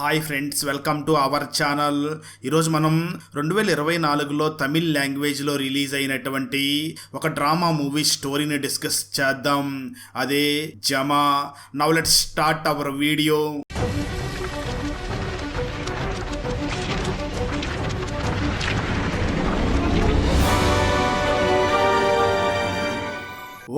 Hi friends welcome to our channel. ఈరోజు మనం రెండు వేల ఇరవై నాలుగులో తమిళ్ లాంగ్వేజ్లో రిలీజ్ అయినటువంటి ఒక డ్రామా మూవీ స్టోరీని డిస్కస్ చేద్దాం. అదే జమా. Now let start our video.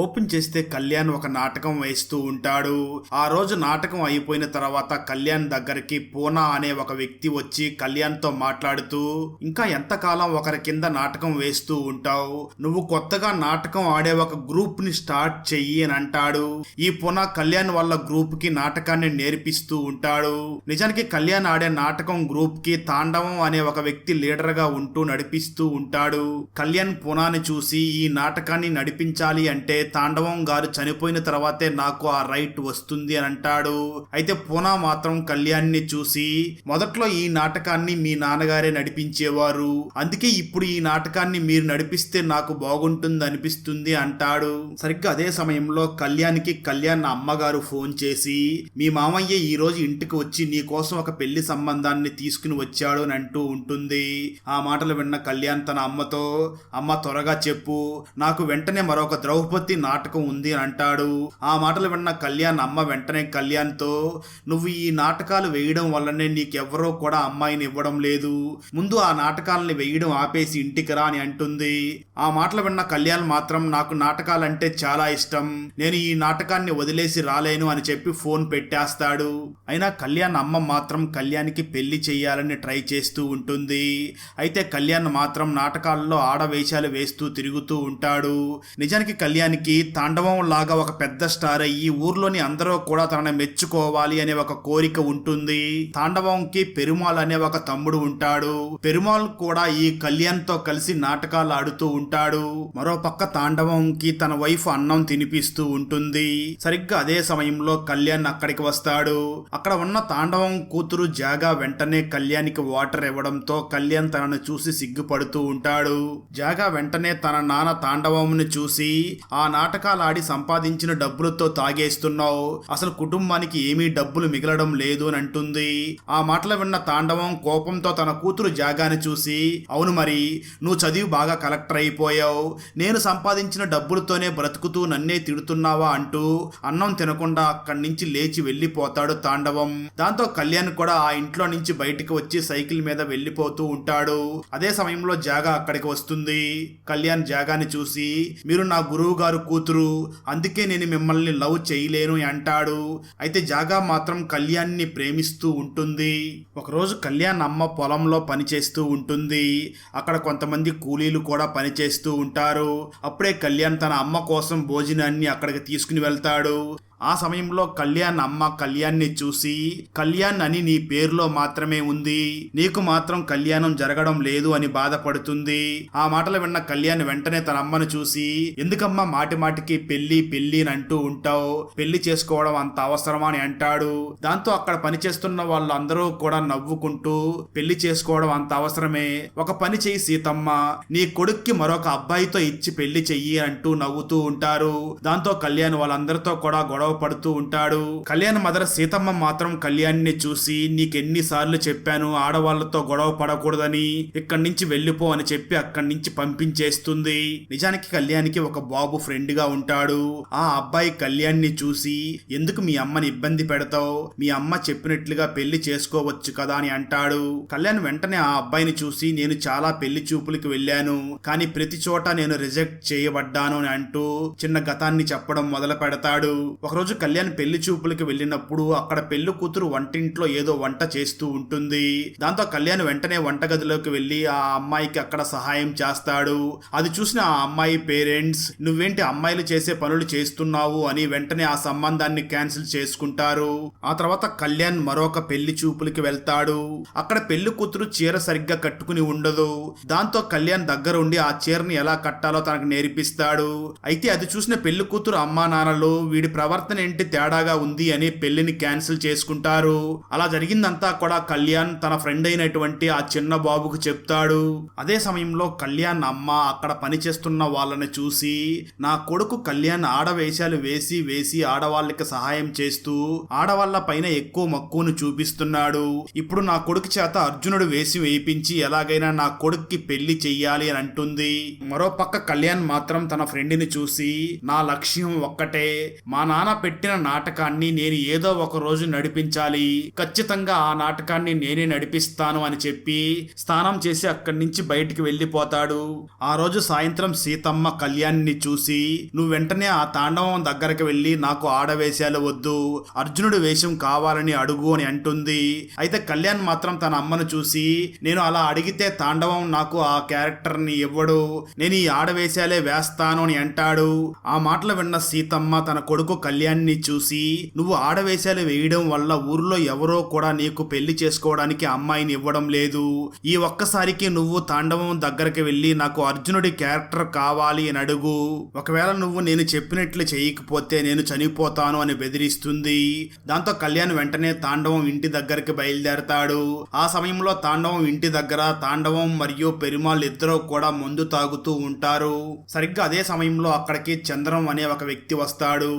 Open చేస్తే కళ్యాణ్ ఒక నాటకం వేస్తూ ఉంటాడు. ఆ రోజు నాటకం అయిపోయిన తర్వాత కళ్యాణ్ దగ్గరికి పూనా అనే ఒక వ్యక్తి వచ్చి కళ్యాణ్తో మాట్లాడుతూ ఇంకా ఎంతకాలం ఒకరి కింద నాటకం వేస్తూ ఉంటావు? నువ్వు కొత్తగా నాటకం ఆడే ఒక గ్రూప్ని స్టార్ట్ చెయ్యి అని అంటాడు. ఈ పూనా కళ్యాణ్ వాళ్ళ గ్రూప్కి నాటకాన్ని నేర్పిస్తూ ఉంటాడు. నిజానికి కళ్యాణ్ ఆడే నాటకం గ్రూప్కి తాండవం అనే ఒక వ్యక్తి లీడర్గా ఉంటూ నడిపిస్తూ ఉంటాడు. కళ్యాణ్ పూనాని చూసి ఈ నాటకాన్ని నడిపించాలి అంటే తాండవం గారు చనిపోయిన తర్వాతే నాకు ఆ రైట్ వస్తుంది అని అంటాడు. అయితే పూనా మాత్రం కళ్యాణ్ని చూసి మొదట్లో ఈ నాటకాన్ని మీ నాన్నగారే నడిపించేవారు. అందుకే ఇప్పుడు ఈ నాటకాన్ని మీరు నడిపిస్తే నాకు బాగుంటుంది అనిపిస్తుంది అంటాడు. సరిగ్గా అదే సమయంలో కళ్యాణ్కి కళ్యాణ్ అమ్మగారు ఫోన్ చేసి మీ మామయ్య ఈ రోజు ఇంటికి వచ్చి నీ కోసం ఒక పెళ్ళి సంబంధాన్ని తీసుకుని వచ్చాడు అని అంటూ ఉంటుంది. ఆ మాటలు విన్న కళ్యాణ్ తన అమ్మతో అమ్మ త్వరగా చెప్పు. నాకు వెంటనే మరొక ద్రౌపది నాటకం ఉంది అని అంటాడు. ఆ మాటలు విన్న కళ్యాణ్ అమ్మ వెంటనే కళ్యాణ్తో నువ్వు ఈ నాటకాలు వేయడం వల్లనే నీకెవ్వరో కూడా అమ్మాయిని ఇవ్వడం లేదు. ముందు ఆ నాటకాలని వేయడం ఆపేసి ఇంటికి రా అని అంటుంది. ఆ మాటలు విన్న కళ్యాణ్ మాత్రం నాకు నాటకాలంటే చాలా ఇష్టం. నేను ఈ నాటకాన్ని వదిలేసి రాలేను అని చెప్పి ఫోన్ పెట్టేస్తాడు. అయినా కళ్యాణ్ అమ్మ మాత్రం కళ్యాణ్కి పెళ్ళి చేయాలని ట్రై చేస్తూ ఉంటుంది. అయితే కళ్యాణ్ మాత్రం నాటకాల్లో ఆడవేషాలు వేస్తూ తిరుగుతూ ఉంటాడు. నిజానికి కళ్యాణ్కి తాండవం లాగా ఒక పెద్ద స్టార్ అయ్యి ఊర్లోని అందరూ కూడా తనని మెచ్చుకోవాలి అనే ఒక కోరిక ఉంటుంది. తాండవంకి పెరుమాల్ అనే ఒక తమ్ముడు ఉంటాడు. పెరుమాల్ కూడా ఈ కళ్యాణ్తో కలిసి నాటకాలు ఆడుతూ ఉంటాడు. మరో పక్క తాండవంకి తన వైఫ్ అన్నం తినిపిస్తూ ఉంటుంది. సరిగ్గా అదే సమయంలో కళ్యాణ్ అక్కడికి వస్తాడు. అక్కడ ఉన్న తాండవం కూతురు జాగా వెంటనే కళ్యాణ్కి వాటర్ ఇవ్వడంతో కళ్యాణ్ తనను చూసి సిగ్గుపడుతూ ఉంటాడు. జాగా వెంటనే తన నాన్న తాండవంని చూసి ఆ నాటకాలు ఆడి సంపాదించిన డబ్బులతో తాగేస్తున్నావు. అసలు కుటుంబానికి ఏమీ డబ్బులు మిగలడం లేదు అని అంటుంది. ఆ మాటలు విన్న తాండవం కోపంతో తన కూతురు జాగాని చూసి అవును మరి నువ్వు చదివి బాగా కలెక్టర్ అయిపోయావు. నేను సంపాదించిన డబ్బులతోనే బ్రతుకుతూ నన్నే తిడుతున్నావా? అంటూ అన్నం తినకుండా అక్కడి నుంచి లేచి వెళ్ళిపోతాడు తాండవం. దాంతో కళ్యాణ్ కూడా ఆ ఇంట్లో నుంచి బయటికి వచ్చి సైకిల్ మీద వెళ్ళిపోతూ ఉంటాడు. అదే సమయంలో జాగా అక్కడికి వస్తుంది. కళ్యాణ్ జాగాని చూసి మీరు నా గురువు గారు కూతురు అందుకే నేను మిమ్మల్ని లవ్ చేయలేను అంటాడు. అయితే జాగా మాత్రం కళ్యాణ్ని ప్రేమిస్తూ ఉంటుంది. ఒకరోజు కళ్యాణ్ అమ్మ పొలంలో పనిచేస్తూ ఉంటుంది. అక్కడ కొంతమంది కూలీలు కూడా పనిచేస్తూ ఉంటారు. అప్పుడే కళ్యాణ్ తన అమ్మ కోసం భోజనాన్ని అక్కడికి తీసుకుని వెళ్తాడు. ఆ సమయంలో కళ్యాణ్ అమ్మ కళ్యాణ్ని చూసి కళ్యాణ్ అని నీ పేరులో మాత్రమే ఉంది. నీకు మాత్రం కళ్యాణం జరగడం లేదు అని బాధపడుతుంది. ఆ మాటలు విన్న కళ్యాణ్ వెంటనే తన అమ్మను చూసి ఎందుకమ్మా మాటి మాటికి పెళ్ళి పెళ్ళి అని అంటూ ఉంటావు? పెళ్ళి చేసుకోవడం అంత అవసరమా అని అంటాడు. దాంతో అక్కడ పనిచేస్తున్న వాళ్ళందరూ కూడా నవ్వుకుంటూ పెళ్ళి చేసుకోవడం అంత అవసరమే. ఒక పని చేయి సీతమ్మ. నీ కొడుక్కి మరొక అబ్బాయితో ఇచ్చి పెళ్ళి చెయ్యి అంటూ నవ్వుతూ ఉంటారు. దాంతో కళ్యాణ్ వాళ్ళందరితో కూడా గొడవ పడుతూ ఉంటాడు. కళ్యాణ్ మదర్ సీతమ్మ మాత్రం కళ్యాణ్ని చూసి నీకెన్నిసార్లు చెప్పాను ఆడవాళ్ళతో గొడవ పడకూడదని ఇక్కడి నుంచి వెళ్ళిపో అని చెప్పి అక్కడి నుంచి పంపించేస్తుంది. నిజానికి కళ్యాణ్కి ఒక బాబు ఫ్రెండ్గా ఉంటాడు. ఆ అబ్బాయి కళ్యాణ్ని చూసి ఎందుకు మీ అమ్మని ఇబ్బంది పెడతావు? మీ అమ్మ చెప్పినట్లుగా పెళ్ళి చేసుకోవచ్చు కదా అని అంటాడు. కళ్యాణ్ వెంటనే ఆ అబ్బాయిని చూసి నేను చాలా పెళ్ళి చూపులకి వెళ్ళాను కానీ ప్రతి చోట నేను రిజెక్ట్ చేయబడ్డాను అని అంటూ చిన్న గతాన్ని చెప్పడం మొదలు పెడతాడు ఒకరోజు కళ్యాణ్ పెళ్ళి చూపులకు వెళ్ళినప్పుడు అక్కడ పెళ్ళి కూతురు వంటింట్లో ఏదో వంట చేస్తూ ఉంటుంది. దాంతో కళ్యాణ్ వెంటనే వంటగదిలోకి వెళ్ళి ఆ అమ్మాయికి అక్కడ సహాయం చేస్తాడు. అది చూసిన ఆ అమ్మాయి పేరెంట్స్ నువ్వేంటి అమ్మాయిలు చేసే పనులు చేస్తున్నావు? అని వెంటనే ఆ సంబంధాన్ని క్యాన్సిల్ చేసుకుంటారు. ఆ తర్వాత కళ్యాణ్ మరొక పెళ్ళి చూపులకి వెళ్తాడు. అక్కడ పెళ్ళి కూతురు చీర సరిగ్గా కట్టుకుని ఉండదు. దాంతో కళ్యాణ్ దగ్గర ఉండి ఆ చీరని ఎలా కట్టాలో తనకు నేర్పిస్తాడు. అయితే అది చూసిన పెళ్ళి కూతురు అమ్మా నాన్నలు వీడి ప్రవర్తన ప్రవర్తన ఏంటి తేడాగా ఉంది అని పెళ్ళిని క్యాన్సిల్ చేసుకుంటారు. అలా జరిగిందంతా కూడా కళ్యాణ్ తన ఫ్రెండ్ అయినటువంటి ఆ చిన్న బాబుకు చెప్తాడు. అదే సమయంలో కళ్యాణ్ అమ్మ అక్కడ పనిచేస్తున్న వాళ్ళని చూసి నా కొడుకు కళ్యాణ్ ఆడవేషాలు వేసి వేసి ఆడవాళ్ళకి సహాయం చేస్తూ ఆడవాళ్ళ పైన ఎక్కువ మక్కువను చూపిస్తున్నాడు. ఇప్పుడు నా కొడుకు చేత అర్జునుడు వేసి వేయించి ఎలాగైనా నా కొడుక్కి పెళ్ళి చెయ్యాలి అని అంటుంది. మరో పక్క కళ్యాణ్ మాత్రం తన ఫ్రెండ్ని చూసి నా లక్ష్యం ఒక్కటే. మా నాన్న పెట్టిన నాటకాన్ని నేను ఏదో ఒక రోజు నడిపించాలి. ఖచ్చితంగా ఆ నాటకాన్ని నేనే నడిపిస్తాను అని చెప్పి స్నానం చేసి అక్కడి నుంచి బయటికి వెళ్ళిపోతాడు. ఆ రోజు సాయంత్రం సీతమ్మ కళ్యాణ్ని చూసి నువ్వు వెంటనే ఆ తాండవం దగ్గరకు వెళ్ళి నాకు ఆడవేశాలు వద్దు. అర్జునుడు వేషం కావాలని అడుగు అని అంటుంది. అయితే కళ్యాణ్ మాత్రం తన అమ్మను చూసి నేను అలా అడిగితే తాండవం నాకు ఆ క్యారెక్టర్ని ఇవ్వడు. నేను ఈ ఆడవేశాలే వేస్తాను అని అంటాడు. ఆ మాటలు విన్న సీతమ్మ తన కొడుకు కళ్యాణ్ని చూసి నువ్వు ఆడవేశాలు వేయడం వల్ల ఊర్లో ఎవరో కూడా నీకు పెళ్ళి చేసుకోవడానికి అమ్మాయిని ఇవ్వడం లేదు. ఈ ఒక్కసారికి నువ్వు తాండవం దగ్గరికి వెళ్ళి నాకు అర్జునుడి క్యారెక్టర్ కావాలి అని అడుగు. ఒకవేళ నువ్వు నేను చెప్పినట్లు చేయకపోతే నేను చనిపోతాను అని బెదిరిస్తుంది. దాంతో కళ్యాణ్ వెంటనే తాండవం ఇంటి దగ్గరికి బయలుదేరతాడు. ఆ సమయంలో తాండవం ఇంటి దగ్గర తాండవం మరియు పెరుమాள் ఇద్దరూ కూడా మందు తాగుతూ ఉంటారు. సరిగ్గా అదే సమయంలో అక్కడికి చంద్రం అనే ఒక వ్యక్తి వస్తాడు.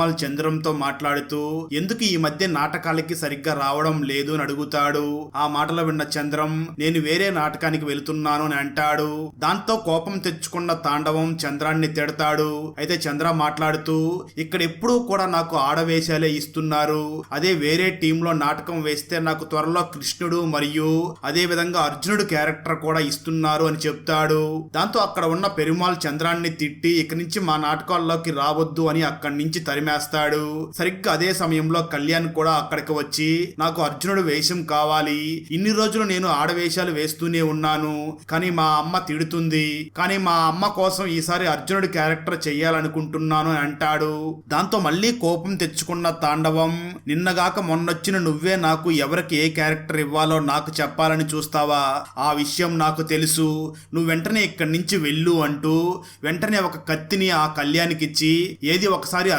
పెరుమాள் చంద్రంతో మాట్లాడుతూ ఎందుకు ఈ మధ్య నాటకాలకి సరిగ్గా రావడం లేదు అని అడుగుతాడు. ఆ మాటలు విన్న చంద్రం నేను వేరే నాటకానికి వెళుతున్నాను అని అంటాడు. దాంతో కోపం తెచ్చుకున్న తాండవం చంద్రాన్ని తిడతాడు. అయితే చంద్ర మాట్లాడుతూ ఇక్కడ ఎప్పుడూ కూడా నాకు ఆడవేశాలే ఇస్తున్నారు. అదే వేరే టీంలో నాటకం వేస్తే నాకు త్వరలో కృష్ణుడు మరియు అదే విధంగా అర్జునుడు క్యారెక్టర్ కూడా ఇస్తున్నారు అని చెప్తాడు. దాంతో అక్కడ ఉన్న పెరుమాల్ చంద్రాన్ని తిట్టి ఇక నుంచి మా నాటకాల్లోకి రావద్దు అని అక్కడి నుంచి తరిమేస్తాడు సరిగ్గా అదే సమయంలో కళ్యాణ్ కూడా అక్కడికి వచ్చి నాకు అర్జునుడు వేషం కావాలి. ఇన్ని రోజులు నేను ఆడవేషాలు వేస్తూనే ఉన్నాను. కానీ మా అమ్మ తిడుతుంది. కానీ మా అమ్మ కోసం ఈసారి అర్జునుడి క్యారెక్టర్ చెయ్యాలనుకుంటున్నాను అని అంటాడు. దాంతో మళ్ళీ కోపం తెచ్చుకున్న తాండవం నిన్నగాక మొన్నొచ్చిన నువ్వే నాకు ఎవరికి ఏ క్యారెక్టర్ ఇవ్వాలో నాకు చెప్పాలని చూస్తావా? ఆ విషయం నాకు తెలుసు. నువ్వు వెంటనే ఇక్కడి నుంచి వెళ్ళు అంటూ వెంటనే ఒక కత్తిని ఆ కళ్యాణ్కిచ్చి ఏది ఒకసారి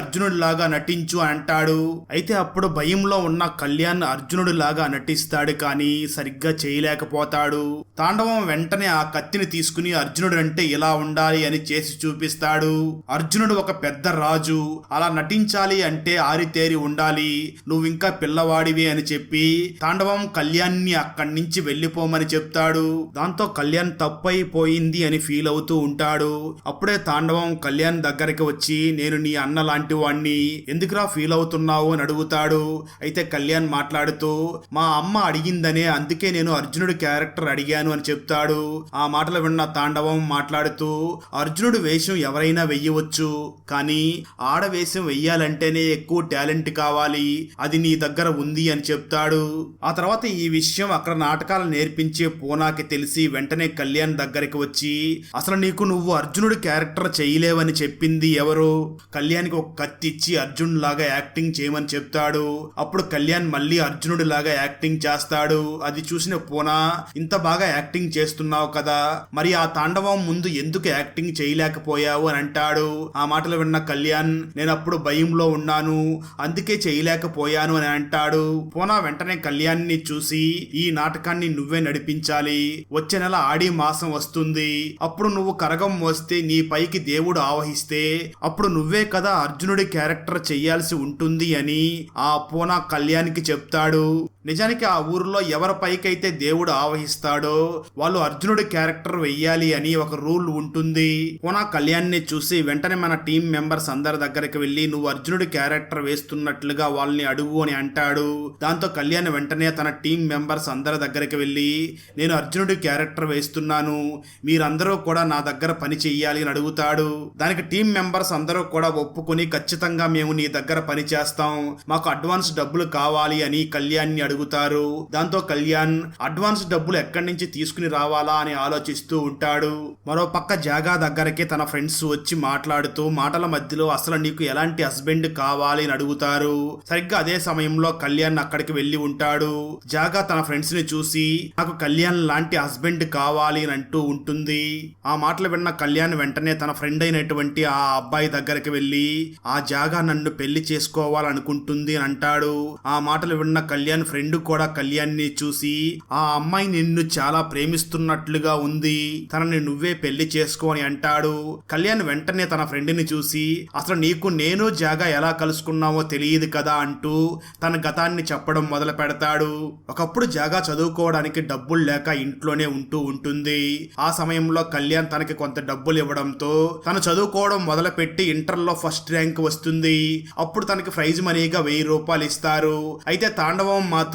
లాగా నటించు అంటాడు. అయితే అప్పుడు భయంలో ఉన్న కళ్యాణ్ అర్జునుడు లాగా నటిస్తాడు కానీ సరిగ్గా చేయలేకపోతాడు. తాండవం వెంటనే ఆ కత్తిని తీసుకుని అర్జునుడు అంటే ఇలా ఉండాలి అని చేసి చూపిస్తాడు. అర్జునుడు ఒక పెద్ద రాజు. అలా నటించాలి అంటే ఆరితేరి ఉండాలి. నువ్వు ఇంకా పిల్లవాడివి అని చెప్పి తాండవం కళ్యాణ్ని అక్కడి నుంచి వెళ్ళిపోమని చెప్తాడు. దాంతో కళ్యాణ్ తప్పైపోయింది అని ఫీల్ అవుతూ ఉంటాడు. అప్పుడే తాండవం కళ్యాణ్ దగ్గరికి వచ్చి నేను నీ అన్న లాంటి వాణ్ణి ఎందుకురా ఫీల్ అవుతున్నావు అని అడుగుతాడు. అయితే కళ్యాణ్ మాట్లాడుతూ మా అమ్మ అడిగిందనే అందుకే నేను అర్జునుడి క్యారెక్టర్ అడిగాను అని చెప్తాడు. ఆ మాటలు విన్న తాండవం మాట్లాడుతూ అర్జునుడు వేషం ఎవరైనా వెయ్యవచ్చు. కానీ ఆడ వేషం వెయ్యాలంటేనే ఎక్కువ టాలెంట్ కావాలి. అది నీ దగ్గర ఉంది అని చెప్తాడు. ఆ తర్వాత ఈ విషయం అక్కడ నాటకాలు నేర్పించే పూనాకి తెలిసి వెంటనే కళ్యాణ్ దగ్గరికి వచ్చి అసలు నీకు నువ్వు అర్జునుడి క్యారెక్టర్ చేయలేవని చెప్పింది ఎవరు? కళ్యాణ్కి ఒక కత్తి ఇచ్చి అర్జున్ లాగా యాక్టింగ్ చేయమని చెప్తాడు. అప్పుడు కళ్యాణ్ మళ్ళీ అర్జునుడి లాగా యాక్టింగ్ చేస్తాడు. అది చూసిన పూనా ఇంత బాగా యాక్టింగ్ చేస్తున్నావు కదా మరి ఆ తాండవం ముందు ఎందుకు యాక్టింగ్ చేయలేకపోయావు అని అంటాడు. ఆ మాటలు విన్న కళ్యాణ్ నేను అప్పుడు భయంలో ఉన్నాను అందుకే చేయలేకపోయాను అని అంటాడు. పూనా వెంటనే కళ్యాణ్ని చూసి ఈ నాటకాన్ని నువ్వే నడిపించాలి. వచ్చే నెల ఆడి మాసం వస్తుంది. అప్పుడు నువ్వు కరగం మోస్తే నీ పైకి దేవుడు ఆవహిస్తే అప్పుడు నువ్వే కదా అర్జునుడి క్యారెక్టర్ చెయ్యాల్సి ఉంటుంది అని ఆ పూనా కళ్యాణ్కి చెప్తాడు. నిజానికి ఆ ఊరిలో ఎవరి పైకైతే దేవుడు ఆవహిస్తాడో వాళ్ళు అర్జునుడి క్యారెక్టర్ వెయ్యాలి అని ఒక రూల్ ఉంటుంది. కొనా కళ్యాణ్ని చూసి వెంటనే మన టీం మెంబర్స్ అందరి దగ్గరికి వెళ్ళి నువ్వు అర్జునుడి క్యారెక్టర్ వేస్తున్నట్లుగా వాళ్ళని అడుగు అని అంటాడు. దాంతో కళ్యాణ్ వెంటనే తన టీం మెంబర్స్ అందరి దగ్గరికి వెళ్ళి నేను అర్జునుడి క్యారెక్టర్ వేస్తున్నాను. మీరందరూ కూడా నా దగ్గర పని చెయ్యాలి అని అడుగుతాడు. దానికి టీం మెంబర్స్ అందరూ కూడా ఒప్పుకొని ఖచ్చితంగా మేము నీ దగ్గర పని చేస్తాం. మాకు అడ్వాన్స్ డబ్బులు కావాలి అని కళ్యాణ్ని అడుగుతారు. దాంతో కళ్యాణ్ అడ్వాన్స్ డబ్బులు ఎక్కడి నుంచి తీసుకుని రావాలా? అని ఆలోచిస్తూ ఉంటాడు. మరో పక్క జాగా దగ్గరికి తన ఫ్రెండ్స్ వచ్చి మాట్లాడుతూ మాటల మధ్యలో అసలు నీకు ఎలాంటి హస్బెండ్ కావాలి? అని అడుగుతారు. సరిగ్గా అదే సమయంలో కళ్యాణ్ అక్కడికి వెళ్ళి ఉంటాడు. జాగా తన ఫ్రెండ్స్ని చూసి నాకు కళ్యాణ్ లాంటి హస్బెండ్ కావాలి అని అంటూ ఉంటుంది. ఆ మాటలు విన్న కళ్యాణ్ వెంటనే తన ఫ్రెండ్ అయినటువంటి ఆ అబ్బాయి దగ్గరికి వెళ్ళి ఆ జాగా నన్ను పెళ్ళి చేసుకోవాలనుకుంటుంది అని అంటాడు. ఆ మాటలు విన్న కళ్యాణ్ ఫ్రెండ్ కూడా కళ్యాణ్ని చూసి ఆ అమ్మాయి నిన్ను చాలా ప్రేమిస్తున్నట్లుగా ఉంది. తనని నువ్వే పెళ్ళి చేసుకో అని అంటాడు. కళ్యాణ్ వెంటనే తన ఫ్రెండ్ని చూసి అసలు నీకు నేను జాగా ఎలా కలుసుకున్నావో తెలియదు కదా అంటూ తన గతాన్ని చెప్పడం మొదలు పెడతాడు. ఒకప్పుడు జాగా చదువుకోవడానికి డబ్బులు లేక ఇంట్లోనే ఉంటూ ఉంటుంది. ఆ సమయంలో కళ్యాణ్ తనకి కొంత డబ్బులు ఇవ్వడంతో తను చదువుకోవడం మొదలుపెట్టి ఇంటర్లో ఫస్ట్ ర్యాంక్ వస్తుంది. అప్పుడు తనకి ప్రైజ్ మనీగా వెయ్యి రూపాయలు ఇస్తారు. అయితే తాండవం మాత్రం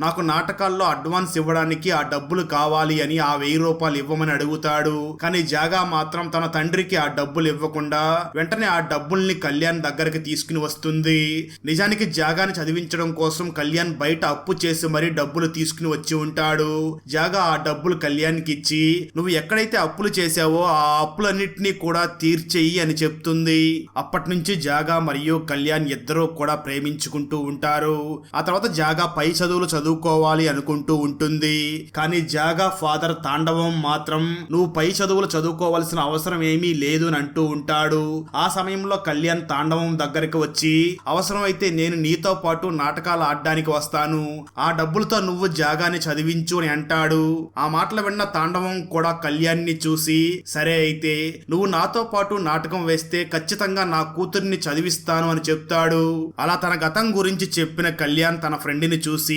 నాకు నాటకాల్లో అడ్వాన్స్ ఇవ్వడానికి ఆ డబ్బులు కావాలి అని ఆ వెయ్యి రూపాయలు ఇవ్వమని అడుగుతాడు. కానీ జాగా మాత్రం తన తండ్రికి ఆ డబ్బులు ఇవ్వకుండా వెంటనే ఆ డబ్బుల్ని కళ్యాణ్ దగ్గరికి తీసుకుని వస్తుంది. నిజానికి జాగాని చదివించడం కోసం కళ్యాణ్ బయట అప్పు చేసి మరీ డబ్బులు తీసుకుని వచ్చి ఉంటాడు. జాగా ఆ డబ్బులు కళ్యాణ్కి ఇచ్చి నువ్వు ఎక్కడైతే అప్పులు చేశావో ఆ అప్పులన్నింటినీ కూడా తీర్చేయి అని చెప్తుంది. అప్పటి నుంచి జాగా మరియు కళ్యాణ్ ఇద్దరూ కూడా ప్రేమించుకుంటూ ఉంటారు. ఆ తర్వాత జాగా పై చదువులు చదువుకోవాలి అనుకుంటూ ఉంటుంది. కానీ జాగా ఫాదర్ తాండవం మాత్రం నువ్వు పై చదువులు చదువుకోవాల్సిన అవసరం ఏమీ లేదు అని అంటూ ఉంటాడు. ఆ సమయంలో కళ్యాణ్ తాండవం దగ్గరికి వచ్చి అవసరమైతే నేను నీతో పాటు నాటకాలు ఆడడానికి వస్తాను. ఆ డబ్బులతో నువ్వు జాగాని చదివించు అని అంటాడు. ఆ మాటలు విన్న తాండవం కూడా కళ్యాణ్ని చూసి సరే అయితే నువ్వు నాతో పాటు నాటకం వేస్తే ఖచ్చితంగా నా కూతుర్ని చదివిస్తాను అని చెప్తాడు. అలా తన గతం గురించి చెప్పిన కళ్యాణ్ తన ఫ్రెండ్ని చూసి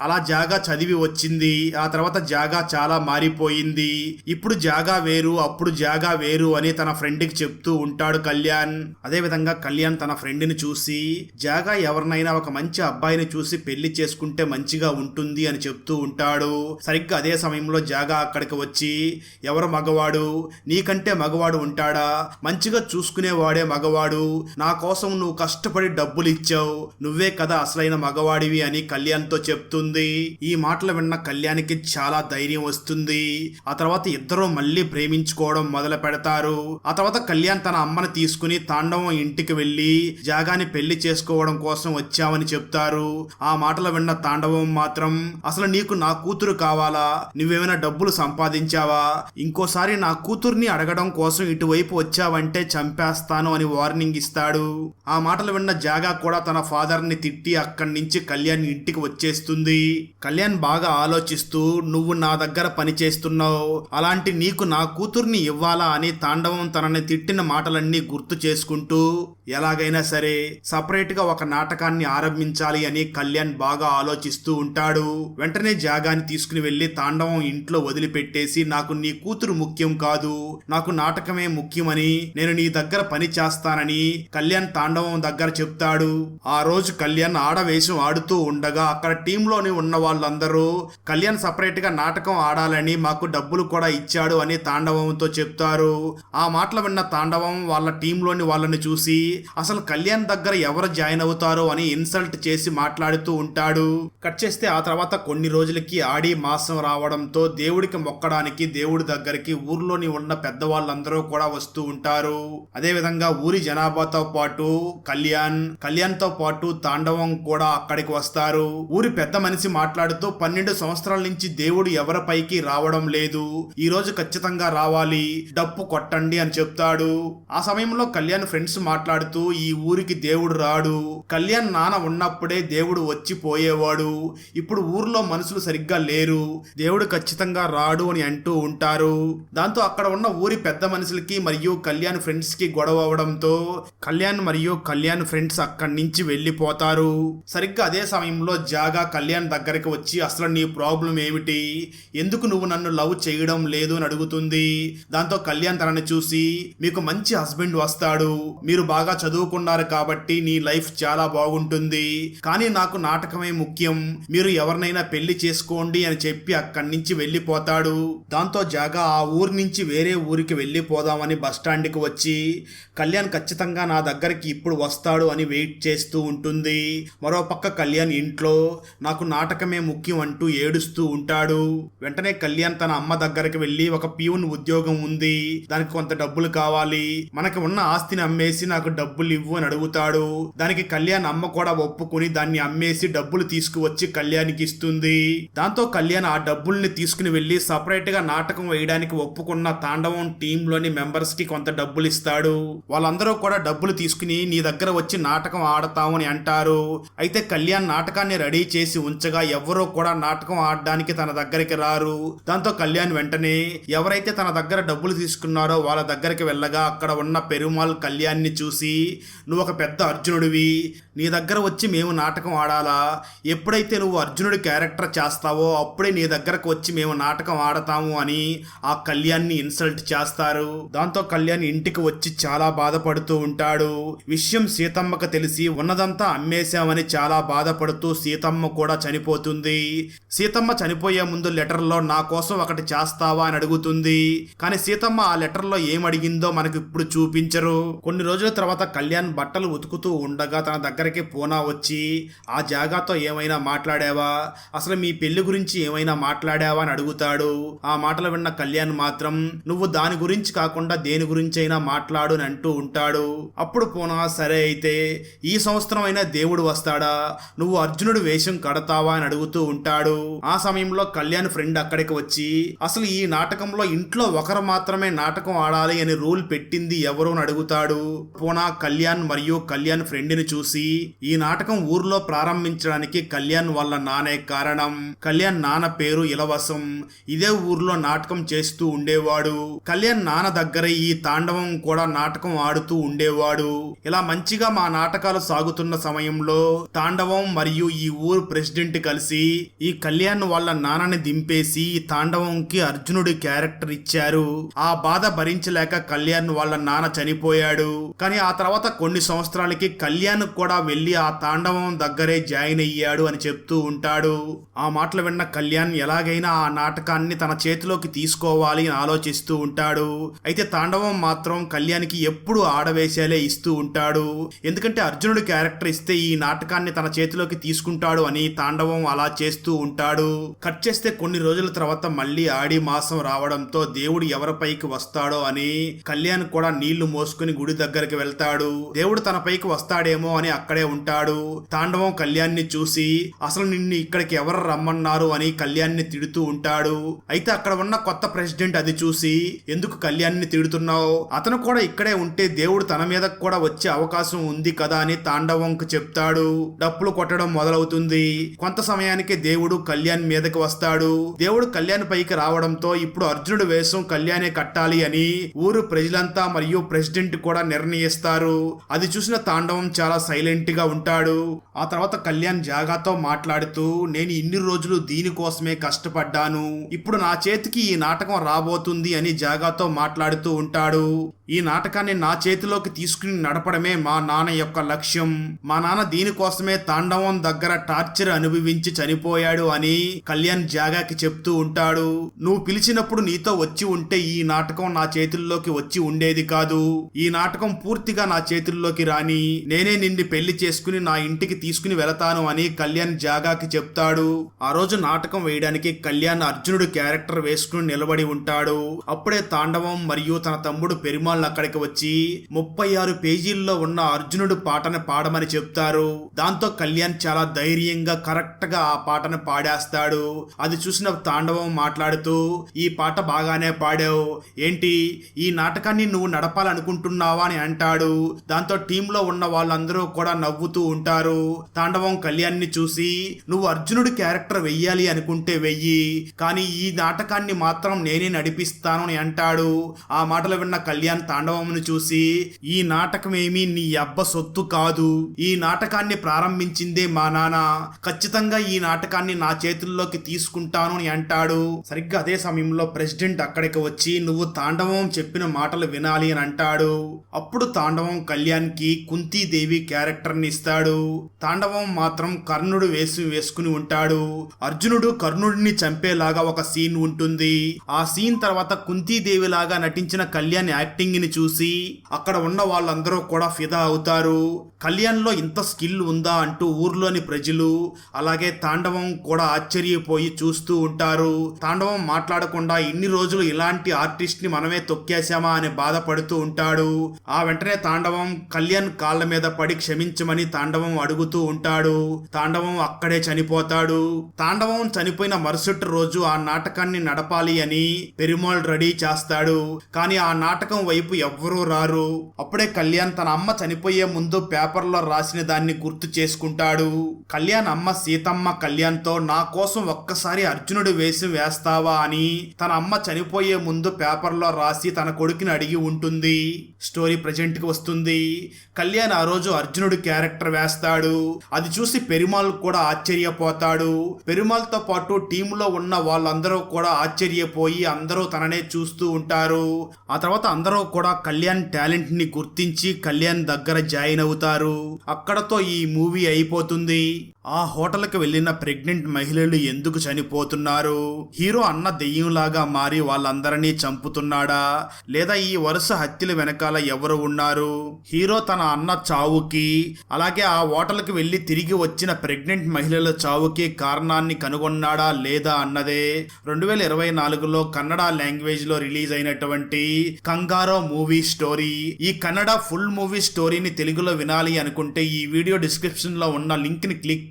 అలా జాగా చదివి వచ్చింది. ఆ తర్వాత జాగా చాలా మారిపోయింది. ఇప్పుడు జాగా వేరు అప్పుడు జాగా వేరు అని తన ఫ్రెండ్కి చెప్తూ ఉంటాడు కళ్యాణ్. అదే విధంగా కళ్యాణ్ తన ఫ్రెండ్ని చూసి జాగా ఎవరినైనా ఒక మంచి అబ్బాయిని చూసి పెళ్ళి చేసుకుంటే మంచిగా ఉంటుంది అని చెప్తూ ఉంటాడు. సరిగ్గా అదే సమయంలో జాగా అక్కడికి వచ్చి ఎవరు మగవాడు? నీకంటే మగవాడు ఉంటాడా? మంచిగా చూసుకునేవాడే మగవాడు. నా కోసం నువ్వు కష్టపడి డబ్బులు ఇచ్చావు. నువ్వే కదా అసలైన మగవాడివి అని కళ్యాణ్తో చెప్తుంది. ఈ మాటలు విన్న కళ్యాణ్కి చాలా ధైర్యం వస్తుంది. ఆ తర్వాత ఇద్దరూ మళ్ళీ ప్రేమించుకోవడం మొదలు పెడతారు. ఆ తర్వాత కళ్యాణ్ తన అమ్మని తీసుకుని తాండవం ఇంటికి వెళ్ళి జాగాని పెళ్ళి చేసుకోవడం కోసం వచ్చామని చెప్తారు. ఆ మాటలు విన్న తాండవం మాత్రం అసలు నీకు నా కూతురు కావాలా? నువ్వేమైనా డబ్బులు సంపాదించావా? ఇంకోసారి నా కూతుర్ని అడగడం కోసం ఇటువైపు వచ్చావంటే చంపేస్తాను అని వార్నింగ్ ఇస్తాడు. ఆ మాటలు విన్న జాగా కూడా తన ఫాదర్ని తిట్టి అక్కడి నుంచి కళ్యాణ్ ఇంటికి వచ్చే చేస్తుంది. కళ్యాణ్ బాగా ఆలోచిస్తూ నువ్వు నా దగ్గర పని చేస్తున్నావు. అలాంటి నీకు నా కూతుర్ని ఇవ్వాలా? అని తాండవం తనని తిట్టిన మాటలన్నీ గుర్తు చేసుకుంటూ ఎలాగైనా సరే సపరేట్గా ఒక నాటకాన్ని ఆరంభించాలి అని కళ్యాణ్ బాగా ఆలోచిస్తూ ఉంటాడు. వెంటనే జాగాని తీసుకుని వెళ్ళి తాండవం ఇంట్లో వదిలిపెట్టేసి నాకు నీ కూతురు ముఖ్యం కాదు. నాకు నాటకమే ముఖ్యమని. నేను నీ దగ్గర పని చేస్తానని కళ్యాణ్ తాండవం దగ్గర చెప్తాడు. ఆ రోజు కళ్యాణ్ ఆడవేషం ఆడుతూ ఉండగా అక్కడ టీంలోని ఉన్న వాళ్ళందరూ కళ్యాణ్ సపరేట్గా నాటకం ఆడాలని మాకు డబ్బులు కూడా ఇచ్చాడు అని తాండవంతో చెప్తారు. ఆ మాటలు విన్న తాండవం వాళ్ళ టీంలోని వాళ్ళని చూసి అసలు కళ్యాణ్ దగ్గర ఎవరు జాయిన్ అవుతారో అని ఇన్సల్ట్ చేసి మాట్లాడుతూ ఉంటాడు. కట్ చేస్తే ఆ తర్వాత కొన్ని రోజులకి ఆడి మాసం రావడంతో దేవుడికి మొక్కడానికి దేవుడి దగ్గరికి ఊర్లోని ఉన్న పెద్దవాళ్ళందరూ కూడా వస్తూ ఉంటారు. అదే విధంగా ఊరి జనాభాతో పాటు కళ్యాణ్ కళ్యాణ్తో పాటు తాండవం కూడా అక్కడికి వస్తారు. ఊరి పెద్ద మనిషి మాట్లాడుతూ పన్నెండు సంవత్సరాల నుంచి దేవుడు ఎవరిపైకి రావడం లేదు. ఈ రోజు ఖచ్చితంగా రావాలి. డప్పు కొట్టండి అని చెప్తాడు. ఆ సమయంలో కళ్యాణ్ ఫ్రెండ్స్ మాట్లాడుతూ ఈ ఊరికి దేవుడు రాడు. కళ్యాణ్ నాన్న ఉన్నప్పుడే దేవుడు వచ్చి పోయేవాడు ఇప్పుడు ఊర్లో మనుషులు సరిగ్గా లేరు. దేవుడు ఖచ్చితంగా రాడు అని అంటూ ఉంటారు. దాంతో అక్కడ ఉన్న ఊరి పెద్ద మనుషులకి మరియు కళ్యాణ్ ఫ్రెండ్స్కి గొడవ అవడంతో కళ్యాణ్ మరియు కళ్యాణ్ ఫ్రెండ్స్ అక్కడి నుంచి వెళ్ళిపోతారు. సరిగ్గా అదే సమయంలో జా కళ్యాణ్ దగ్గరికి వచ్చి అసలు నీ ప్రాబ్లం ఏమిటి? ఎందుకు నువ్వు నన్ను లవ్ చేయడం లేదు? అని అడుగుతుంది. దాంతో కళ్యాణ్ తనని చూసి మీకు మంచి హస్బెండ్ వస్తాడు. మీరు బాగా చదువుకున్నారు కాబట్టి నీ లైఫ్ చాలా బాగుంటుంది. కానీ నాకు నాటకమే ముఖ్యం. మీరు ఎవరినైనా పెళ్ళి చేసుకోండి అని చెప్పి అక్కడి నుంచి వెళ్ళిపోతాడు. దాంతో జాగా ఆ ఊరి నుంచి వేరే ఊరికి వెళ్ళిపోదామని బస్టాండ్కి వచ్చి కళ్యాణ్ ఖచ్చితంగా నా దగ్గరికి ఇప్పుడు వస్తాడు అని వెయిట్ చేస్తూ ఉంటుంది. మరో పక్క కళ్యాణ్ ఇంట్లో నాకు నాటకమే ముఖ్యం అంటూ ఏడుస్తూ ఉంటాడు. వెంటనే కళ్యాణ్ తన అమ్మ దగ్గరికి వెళ్ళి ఒక పియూన్ ఉద్యోగం ఉంది. దానికి కొంత డబ్బులు కావాలి. మనకి ఉన్న ఆస్తిని అమ్మేసి నాకు డబ్బులు ఇవ్వు అని అడుగుతాడు. దానికి కళ్యాణ్ అమ్మ కూడా ఒప్పుకుని దాన్ని అమ్మేసి డబ్బులు తీసుకువచ్చి కళ్యాణ్కి ఇస్తుంది. దాంతో కళ్యాణ్ ఆ డబ్బుల్ని తీసుకుని వెళ్ళి సపరేట్గా నాటకం వేయడానికి ఒప్పుకున్న తాండవం టీమ్లోని మెంబర్స్కి కొంత డబ్బులు ఇస్తాడు. వాళ్ళందరూ కూడా డబ్బులు తీసుకుని నీ దగ్గర వచ్చి నాటకం ఆడతామని అని అంటారు. అయితే కళ్యాణ్ నాటకాన్ని రెడీ చేసి ఉంచగా ఎవరో కూడా నాటకం ఆడడానికి తన దగ్గరికి రారు. దాంతో కళ్యాణ్ వెంటనే ఎవరైతే తన దగ్గర డబ్బులు తీసుకున్నారో వాళ్ళ దగ్గరికి వెళ్ళగా అక్కడ ఉన్న పెరుమాల్ కళ్యాణ్ని చూసి నువ్వు ఒక పెద్ద అర్జునుడివి. నీ దగ్గర వచ్చి మేము నాటకం ఆడాలా? ఎప్పుడైతే నువ్వు అర్జునుడి క్యారెక్టర్ చేస్తావో అప్పుడే నీ దగ్గరకు వచ్చి మేము నాటకం ఆడతాము అని ఆ కళ్యాణ్ని ఇన్సల్ట్ చేస్తారు. దాంతో కళ్యాణ్ ఇంటికి వచ్చి చాలా బాధపడుతూ ఉంటాడు. విషయం సీతమ్మకు తెలిసి ఉన్నదంతా అమ్మేశామని చాలా బాధపడుతూ సీతమ్మ కూడా చనిపోతుంది. సీతమ్మ చనిపోయే ముందు లెటర్లో నా కోసం ఒకటి చేస్తావా అని అడుగుతుంది. కానీ సీతమ్మ ఆ లెటర్లో ఏం అడిగిందో మనకు ఇప్పుడు చూపించరు. కొన్ని రోజుల తర్వాత కళ్యాణ్ బట్టలు ఉతుకుతూ ఉండగా తన దగ్గరికి పూనా వచ్చి ఆ జాగాతో ఏమైనా మాట్లాడావా? అసలు మీ పెళ్ళి గురించి ఏమైనా మాట్లాడావా? అని అడుగుతాడు. ఆ మాటలు విన్న కళ్యాణ్ మాత్రం నువ్వు దాని గురించి కాకుండా దేని గురించి అయినా మాట్లాడు అని అంటూ ఉంటాడు. అప్పుడు పూనా సరే అయితే ఈ సంవత్సరం అయినా దేవుడు వస్తాడా? నువ్వు అర్జునుడు వేషం కడతావా అని అడుగుతూ ఉంటాడు. ఆ సమయంలో కళ్యాణ్ ఫ్రెండ్ అక్కడికి వచ్చి అసలు ఈ నాటకంలో ఇంట్లో ఒకరు మాత్రమే నాటకం ఆడాలి అని రూల్ పెట్టింది ఎవరు? అని అడుగుతాడు. పోనా కళ్యాణ్ మరియు కళ్యాణ్ ఫ్రెండ్ని చూసి ఈ నాటకం ఊర్లో ప్రారంభించడానికి కళ్యాణ్ వాళ్ళ నానే కారణం. కళ్యాణ్ నాన్న పేరు ఇలవసం. ఇదే ఊర్లో నాటకం చేస్తూ ఉండేవాడు. కళ్యాణ్ నాన్న దగ్గర ఈ తాండవం కూడా నాటకం ఆడుతూ ఉండేవాడు. ఇలా మంచిగా మా నాటకాలు సాగుతున్న సమయంలో తాండవం మరియు ఈ ఊరు ప్రెసిడెంట్ కలిసి ఈ కళ్యాణ్ వాళ్ళ నాన్నని దింపేసి తాండవంకి అర్జునుడి క్యారెక్టర్ ఇచ్చారు. ఆ బాధ భరించలేక కళ్యాణ్ వాళ్ళ నాన్న చనిపోయాడు. కానీ ఆ తర్వాత కొన్ని సంవత్సరాలకి కళ్యాణ్ కూడా వెళ్ళి ఆ తాండవం దగ్గరే జాయిన్ అయ్యాడు అని చెప్తూ ఉంటాడు. ఆ మాటలు విన్న కళ్యాణ్ ఎలాగైనా ఆ నాటకాన్ని తన చేతిలోకి తీసుకోవాలి అని ఆలోచిస్తూ ఉంటాడు. అయితే తాండవం మాత్రం కళ్యాణ్కి ఎప్పుడు ఆడవేశాలే ఇస్తూ ఉంటాడు. ఎందుకంటే అర్జునుడి క్యారెక్టర్ ఇస్తే ఈ నాటకాన్ని తన చేతిలోకి తీసుకుంటాడు అని తాండవం అలా చేస్తూ ఉంటాడు. కట్ చేస్తే కొన్ని రోజుల తర్వాత మళ్ళీ ఆడి మాసం రావడంతో దేవుడు ఎవరిపైకి వస్తాడో అని కళ్యాణ్ కూడా నీళ్ళు మోసుకుని గుడి దగ్గరికి వెళ్తాడు. దేవుడు తన పైకి వస్తాడేమో అని అక్కడే ఉంటాడు. తాండవం కళ్యాణ్ని చూసి అసలు నిన్ను ఇక్కడికి ఎవరు రమ్మన్నారు అని కళ్యాణ్ని తిడుతూ ఉంటాడు. అయితే అక్కడ ఉన్న కొత్త ప్రెసిడెంట్ అది చూసి ఎందుకు కళ్యాణ్ని తిడుతున్నావు? అతను కూడా ఇక్కడే ఉంటే దేవుడు తన మీద కూడా వచ్చే అవకాశం ఉంది కదా అని తాండవంకు చెప్తాడు. డప్పులు కొట్టడం మొదలవుతుంది. కొంత సమయానికి దేవుడు కళ్యాణ్ మీదకి వస్తాడు. దేవుడు కళ్యాణ్ పైకి రావడంతో ఇప్పుడు అర్జునుడు వేషం కళ్యాణే కట్టాలి అని ఊరు ప్రజలంతా మరియు ప్రెసిడెంట్ కూడా నిర్ణయిస్తారు. అది చూసిన తాండవం చాలా సైలెంట్గా ఉంటాడు. ఆ తర్వాత కళ్యాణ్ జాగాతో మాట్లాడుతూ నేను ఇన్ని రోజులు దీనికోసమే కష్టపడ్డాను. ఇప్పుడు నా చేతికి ఈ నాటకం రాబోతుంది అని జాగాతో మాట్లాడుతూ ఉంటాడు. ఈ నాటకాన్ని నా చేతిలోకి తీసుకుని నడపడమే మా నాన్న యొక్క లక్ష్యం. మా నాన్న దీనికోసమే తాండవం దగ్గర టార్చర్ అనుభవించి చనిపోయాడు అని కళ్యాణ్ జాగాకి చెప్తూ ఉంటాడు. నువ్వు పిలిచినప్పుడు నీతో వచ్చి ఉంటే ఈ నాటకం నా చేతుల్లోకి వచ్చి ఉండేది కాదు. ఈ నాటకం పూర్తిగా నా చేతుల్లోకి రాని నేనే నిన్ను పెళ్ళి చేసుకుని నా ఇంటికి తీసుకుని వెళతాను అని కళ్యాణ్ జాగాకి చెప్తాడు. ఆ రోజు నాటకం వేయడానికి కళ్యాణ్ అర్జునుడు క్యారెక్టర్ వేసుకుని నిలబడి ఉంటాడు. అప్పుడే తాండవం మరియు తన తమ్ముడు పెరుమాళ్ళు అక్కడికి వచ్చి ముప్పై ఆరు పేజీల్లో ఉన్న అర్జునుడు పాటను పాడమని చెప్తారు. దాంతో కళ్యాణ్ చాలా ధైర్యంగా కరెక్ట్గా ఆ పాటను పాడేస్తాడు. అది చూసిన తాండవం మాట్లాడుతూ ఈ పాట బాగానే పాడావు. ఏంటి ఈ నాటకాన్ని నువ్వు నడపాలనుకుంటున్నావా? అని అంటాడు. దాంతో టీంలో ఉన్న వాళ్ళందరూ కూడా నవ్వుతూ ఉంటారు. తాండవం కళ్యాణ్ని చూసి నువ్వు అర్జునుడి క్యారెక్టర్ వెయ్యాలి అనుకుంటే వెయ్యి కానీ ఈ నాటకాన్ని మాత్రం నేనే నడిపిస్తాను అని అంటాడు. ఆ మాటలు విన్న కళ్యాణ్ తాండవమును చూసి ఈ నాటకమేమి నీ అబ్బ సొత్తు కాదు. ఈ నాటకాన్ని ప్రారంభించిందే మా నాన్న. ఖచ్చితంగా ఈ నాటకాన్ని నా చేతుల్లోకి తీసుకుంటాను అని అంటాడు. సరిగ్గా అదే సమయంలో ప్రెసిడెంట్ అక్కడికి వచ్చి నువ్వు తాండవం చెప్పిన మాటలు వినాలి అని అంటాడు. అప్పుడు తాండవం కళ్యాణ్కి కుంతీదేవి క్యారెక్టర్ని ఇస్తాడు. తాండవం మాత్రం కర్ణుడు వేసి వేసుకుని ఉంటాడు. అర్జునుడు కర్ణుడిని చంపేలాగా ఒక సీన్ ఉంటుంది. ఆ సీన్ తర్వాత కుంతీదేవి లాగా నటించిన కళ్యాణ్ యాక్టింగ్ యాక్టింగ్ చూసి అక్కడ ఉన్న వాళ్ళందరూ కూడా ఫిదా అవుతారు. కళ్యాణ్లో ఇంత స్కిల్ ఉందా అంటూ ఊర్లోని ప్రజలు అలాగే తాండవం కూడా ఆశ్చర్యపోయి చూస్తూ ఉంటారు. తాండవం మాట్లాడకుండా ఇన్ని రోజులు ఇలాంటి ఆర్టిస్ట్ని మనమే తొక్కేశామా అని బాధపడుతూ ఉంటాడు. ఆ వెంటనే తాండవం కళ్యాణ్ కాళ్ళ మీద పడి క్షమించమని తాండవం అడుగుతూ ఉంటాడు. తాండవం అక్కడే చనిపోతాడు. తాండవం చనిపోయిన మరుసటి రోజు ఆ నాటకాన్ని నడపాలి అని పెరుమాళ్ రెడీ చేస్తాడు. కానీ ఆ నాటకం వైపు ఎవ్వరూ రారు. అప్పుడే కళ్యాణ్ తన అమ్మ చనిపోయే ముందు పేపర్లో రాసిన దాన్ని గుర్తు చేసుకుంటాడు. కళ్యాణ్ అమ్మ సీతమ్మ కళ్యాణ్తో నా కోసం ఒక్కసారి అర్జునుడు వేషం వేస్తావా? అని తన అమ్మ చనిపోయే ముందు పేపర్లో రాసి తన కొడుకుని అడిగి ఉంటుంది. స్టోరీ ప్రజెంట్కి వస్తుంది. కళ్యాణ్ ఆ రోజు అర్జునుడు క్యారెక్టర్ వేస్తాడు. అది చూసి పెరుమాల్ కూడా ఆశ్చర్యపోతాడు. పెరుమాల్తో పాటు టీంలో ఉన్న వాళ్ళందరూ కూడా ఆశ్చర్యపోయి అందరూ తననే చూస్తూ ఉంటారు. ఆ తర్వాత అందరూ కూడా కళ్యాణ్ టాలెంట్ని గుర్తించి కళ్యాణ్ దగ్గర జాయిన్ అవుతారు. అక్కడతో ఈ మూవీ అయిపోతుంది. ఆ హోటల్కి వెళ్ళిన ప్రెగ్నెంట్ మహిళలు ఎందుకు చనిపోతున్నారు? హీరో అన్న దెయ్యంలాగా మారి వాళ్ళందరినీ చంపుతున్నాడా? లేదా ఈ వరుస హత్యల వెనకాల ఎవరు ఉన్నారు? హీరో తన అన్న చావుకి అలాగే ఆ హోటల్కి వెళ్ళి తిరిగి వచ్చిన ప్రెగ్నెంట్ మహిళల చావుకి కారణాన్ని కనుగొన్నాడా లేదా అన్నదే. రెండు వేల ఇరవై నాలుగులో కన్నడ లాంగ్వేజ్లో రిలీజ్ అయినటువంటి కంగారో మూవీ స్టోరీ. ఈ కన్నడ ఫుల్ మూవీ స్టోరీని తెలుగులో వినాలి అనుకుంటే ఈ వీడియో డిస్క్రిప్షన్లో ఉన్న లింక్ని క్లిక్